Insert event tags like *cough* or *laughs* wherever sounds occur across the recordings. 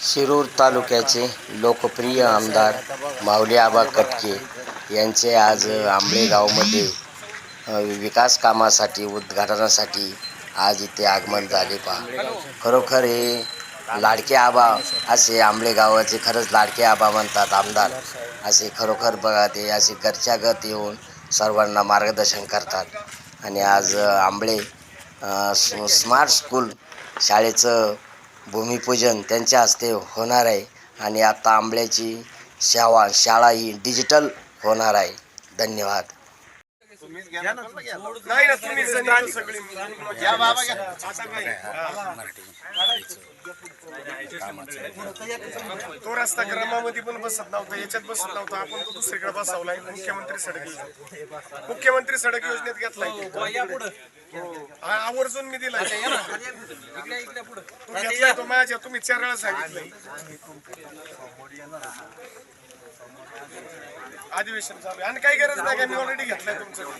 शिरूर तालुक्याचे लोकप्रिय आमदार माऊली आबा कटके यांचे आज आंबळेगावमध्ये विकास कामासाठी उद्घाटनासाठी आज इथे आगमन झाले पहा. खरोखर हे लाडके आबा असे आंबळेगावाचे खरंच लाडके आबा म्हणतात आमदार. असे खरोखर बघा ते असे घरच्या गत येऊन सर्वांना मार्गदर्शन करतात. आणि आज आंबळे स्मार्ट स्कूल शाळेचं भूमिपूजन त्यांच्या हस्ते होणार आहे आणि आता आंबल्याची शावा शाळा ही डिजिटल होणार आहे. धन्यवाद. नाही ना सगळी घ्या बाबा घ्या. आता काय? तो रस्ता ग्रामामध्ये पण बसत नव्हता याच्यात बसत नव्हता. आपण तो दुसरीकडे बसवलाय मुख्यमंत्री सडक योजना. मुख्यमंत्री सडक योजनेत घेतलाय हा, आवर्जून मी दिलाय तो माझ्या. तुम्ही चार वेळा सांगितलंय. अधिवेशन चालू आहे. आणि काही गरज नाही का मी ऑलरेडी घेतलाय तुमचं.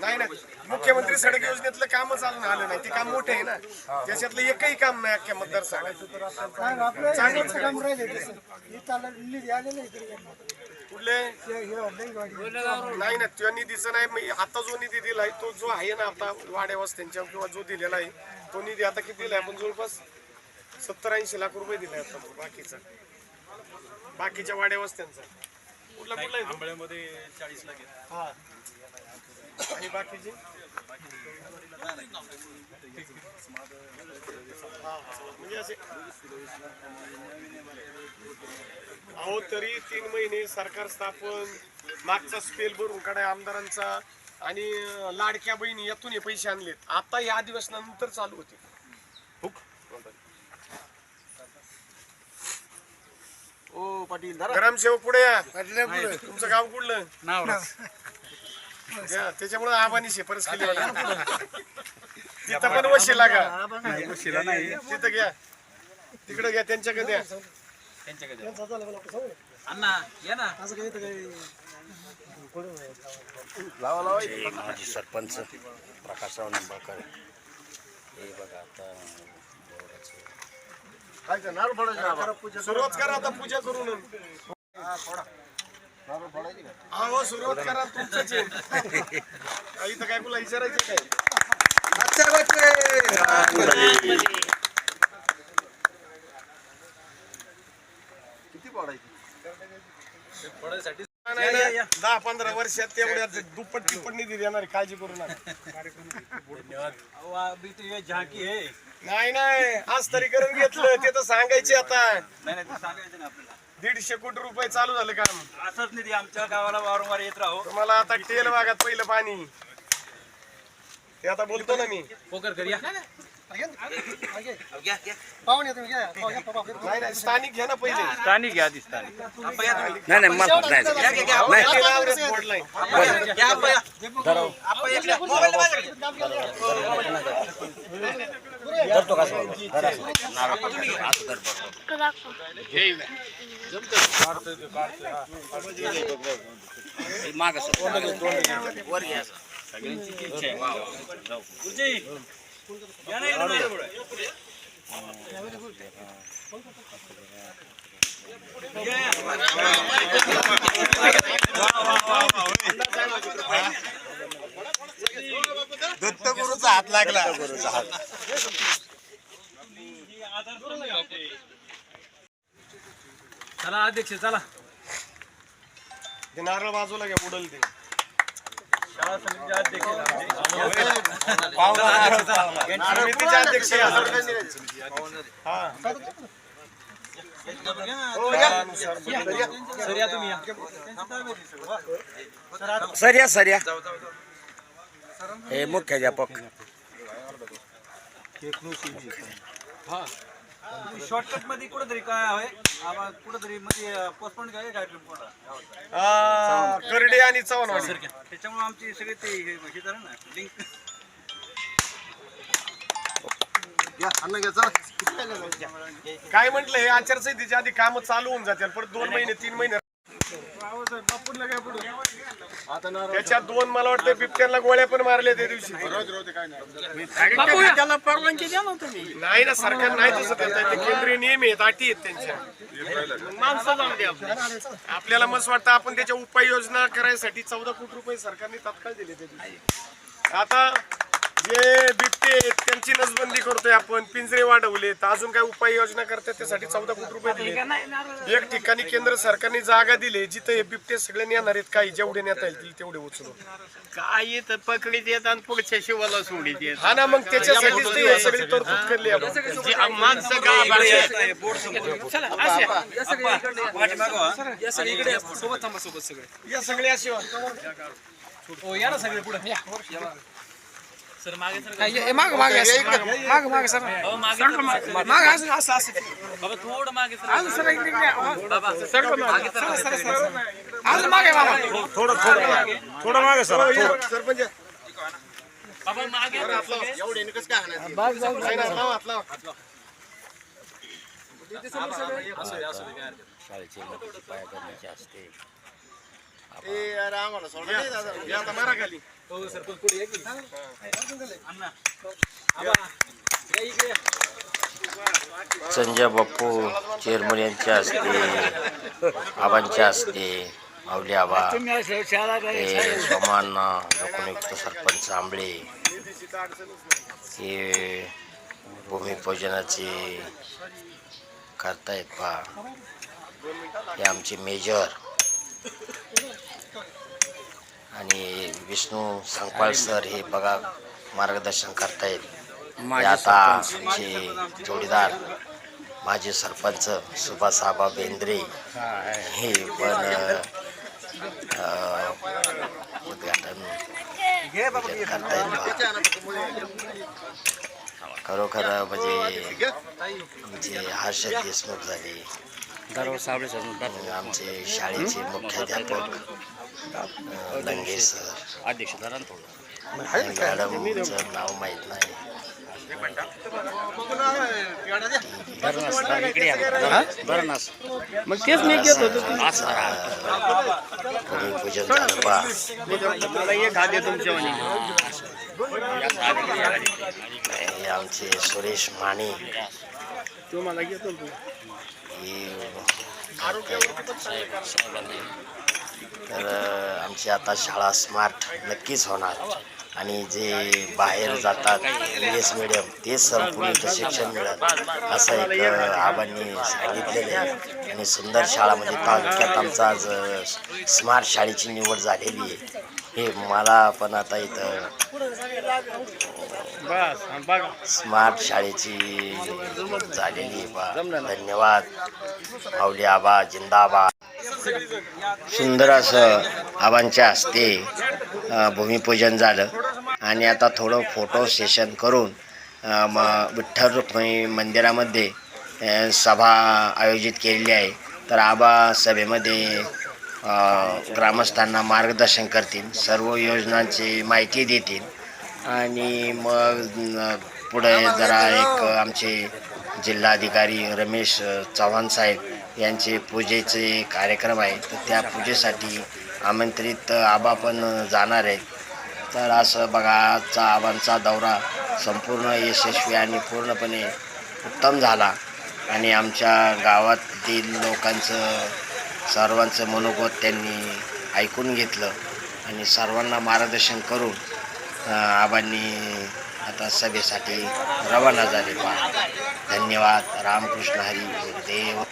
नाही ना मुख्यमंत्री सडक योजनेतलं कामच अजून आलं नाही. ते काम मोठे आहे ना. त्याच्यातलं एकही काम नाही अख्ख्या मतदारसंघात. चांगलंच काम कुठले? नाही ना त्या निधीचं नाही मी आता जो निधी दिलाय तो जो आहे ना आता वाड्या वस्त्यांच्या किंवा जो दिलेला आहे तो निधी आता किती दिलाय? आपण जवळपास सत्तर ऐंशी लाख रुपये दिले आता बाकीचा. बाकीच्या वाड्या वस्त्यांचा. कुठला कुठला? आंबळ्यामध्ये चाळीस लाख आहेत. हा. आणि बाकीचे? हा, म्हणजे असे अहो तरी तीन महिने सरकार स्थापन मागचा स्पेल भरून काढाय आमदारांचा आणि अं, लाडक्या बहिणी यातून हे पैसे आणलेत. आता या अधिवेशनानंतर चालू होते. ओ पाटील धरा. ग्रामसेवक पुढे या. तुमचं गाव कुठलं? नाव. त्याच्यामुळे आबानी शिफारस केली मला. तिथं पण वशीला का शिला नाही. तिथं घ्या. तिकडे घ्या त्यांच्याकडे द्या त्यांच्याकडे अण्णा या ना. माजी सरपंच प्रकाशराव निंबाळकर. हे बघा आता सुरुवात करा आता पूजा करून. हो सुरुवात करा तुमचंच आहे. *laughs* इथं काय तुला विचारायचं काय? नाही, नाही, दहा पंधरा वर्षात तेवढ्या दुप्पट तिप्पट निधी देणार काळजी करू नका. अहो, अभी तो ये झाकी आहे. नाही नाही. आज तरी करून घेतलं. ते तर सांगायचे आता. नाही नाही ते सांगायचं ना आपल्याला. दीडशे कोटी रुपये चालू झालं काम. असंच निधी आमच्या गावाला वारंवार येत राहो. तुम्हाला आता टेल भागात पहिलं पाणी. ते आता बोलतो ना मी. पोकर करूया नाही नाही. स्थानिक घ्या ना पहिले. स्थानिक घ्या आधी स्थानिक. तुम्ही. नाही नाही मला नाही घ्या, घ्या, घ्या. नाही. ते नावरेच बोर्डलाय. घ्या, अपया. अपया घ्या. मोबाईल माझ्याकडे. धरतो का नारळ असं धर बघ. हे मागं वर घ्या असं. गुरुजी, या ना दत्तगुरूचा हात लागला. चला अध्यक्ष चला. ते नारळ बाजूला घ्या उडल ते. शाळा समितीचे अध्यक्ष. समितीचे अध्यक्ष या. हा. हो, या. सर या तुम्ही या. सर या सर या. हे मुख्याध्यापक शॉर्टकटमध्ये कुठेतरी काय आहे? कुठेतरी मध्ये पोस्टपोन काय कार्यक्रम कोणता आ, करडे आणि चव्हाणवाडी त्याच्यामुळे आमची सगळे ते हे झालं ना लिंक काय म्हटलं हे आचारसंहितेच्या आधी काम चालू होऊन जातील पण दोन महिने तीन महिने त्याच्यात दोन मला वाटतं बिबट्यांना गोळ्या पण मारल्या त्या दिवशी. त्याला परवानगी द्या ना तुम्ही. नाही ना सरकार नाही तसं केंद्रीय नियम आहेत अटी आहेत त्यांच्या. माणसं जाऊन द्या. आपल्याला मस्त वाटतं आपण त्याच्या उपाययोजना करायसाठी चौदा कोटी रुपये सरकारने तात्काळ दिले त्या दिवशी. आता जे बिबटे आहेत त्यांची नसबंदी करतोय आपण. पिंजरे वाढवले तर अजून काय उपाययोजना करतात त्यासाठी चौदा कोटी रुपये दिले एक ठिकाणी केंद्र सरकारने जागा दिली जिथं हे बिबटे सगळे नेणार आहेत. काही जेवढे नेता येतील तेवढे उचलून. काय येत? पकडीत येत आणि पुढच्या शिवाला सोडीत येत हा ना मग त्याच्यासाठीच ते हे सगळी तरतूद केली आपण. या सगळे. असे माग माग. माग माग सर माग अजून असं असं अजून सर इकडे इकडे. अजून माग आहे बाबा सरपंच नाही ना, लावा, लावा. शाळेची मोठी पाया करण्याची असते. या आता मारा खाली. संजय बाप्पू चेअरमन यांच्या हस्ते आबांच्या हस्ते माऊली आबा हे सोमांना लोकनियुक्त सरपंच आंबळे हे भूमिपूजनाचे करतायत पहा. हे आमचे मेजर. आणि विष्णू सांगपाळ सर हे बघा मार्गदर्शन करतायत हे आता आमचे जोडीदार माजी सरपंच सुभाष आबा बेंद्रे हे पण उद्घाटन करतायत. खरोखर म्हणजे आमचे हर्षद देशमुख झाले. आणि आमचे शाळेचे मुख्याध्यापक लंगे सर. अध्यक्ष मॅडमचं नाव माहीत नाही. मग तेच मी घेत होतो. पूजन झालं बा. आमचे सुरेश माने. तुम्हाला घेतो तर आमची आता शाळा स्मार्ट नक्कीच होणार. आणि जे बाहेर जातात इंग्लिश मिडियम तेच संपूर्ण शिक्षण मिळत असं एक आबांनी सांगितलेलं आहे. आणि सुंदर शाळा म्हणजे तालुक्यात आमचा आज स्मार्ट शाळेची निवड झालेली आहे. हे मला पण आता इथं स्मार्ट शाळेची झालेली बा. धन्यवाद. माऊली आबा जिंदाबाद. सुंदर असं आबांच्या हस्ते भूमिपूजन झालं. आणि आता थोडं फोटो सेशन करून अ, म विठ्ठल रुक्मिणी मंदिरामध्ये सभा आयोजित केलेली आहे. तर आबा सभेमध्ये ग्रामस्थांना मार्गदर्शन करतील सर्व योजनांची माहिती देतील आणि मग पुढे जरा एक आमचे जिल्हाधिकारी रमेश चव्हाण साहेब यांचे पूजेचे कार्यक्रम आहे तर त्या पूजेसाठी आमंत्रित आबा पण जाणार आहेत. तर असं बघा आजचा आबांचा दौरा संपूर्ण यशस्वी आणि पूर्णपणे उत्तम झाला आणि आमच्या गावातील लोकांचं सर्वांचं मनोगत त्यांनी ऐकून घेतलं आणि सर्वांना मार्गदर्शन करून आबांनी आता सभेसाठी रवाना झाले पहा. धन्यवाद. रामकृष्ण हरी देव.